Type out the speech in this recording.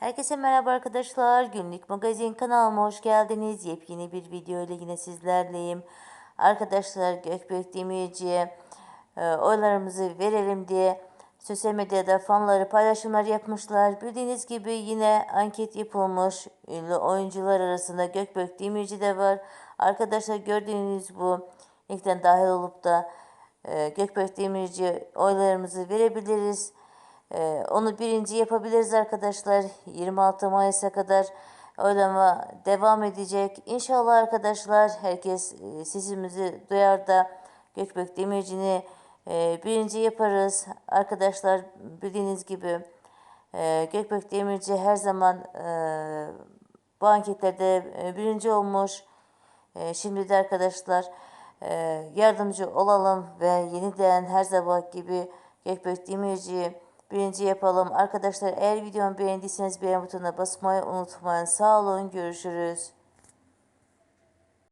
Herkese merhaba arkadaşlar. Günlük magazin kanalıma hoş geldiniz. Yepyeni bir video ile yine sizlerleyim. Arkadaşlar Gökbek Demirci'ye e, oylarımızı verelim diye sosyal medyada fanları paylaşımlar yapmışlar. Bildiğiniz gibi yine anket yapılmış. Ünlü oyuncular arasında Gökbek Demirci de var. Arkadaşlar gördüğünüz bu linkten dahil olup da e, Gökbek Demirci oylarımızı verebiliriz. Ee, onu birinci yapabiliriz arkadaşlar. 26 Mayıs'a kadar oylama devam edecek. İnşallah arkadaşlar herkes e, sesimizi duyar da Gökbek Demirci'ni e, birinci yaparız. Arkadaşlar bildiğiniz gibi e, Gökbek Demirci her zaman e, bu anketlerde e, birinci olmuş. E, şimdi de arkadaşlar e, yardımcı olalım ve yeniden her zaman gibi Gökbek Demirci'yi birinci yapalım. Arkadaşlar eğer videomu beğendiyseniz beğen butonuna basmayı unutmayın. Sağ olun görüşürüz.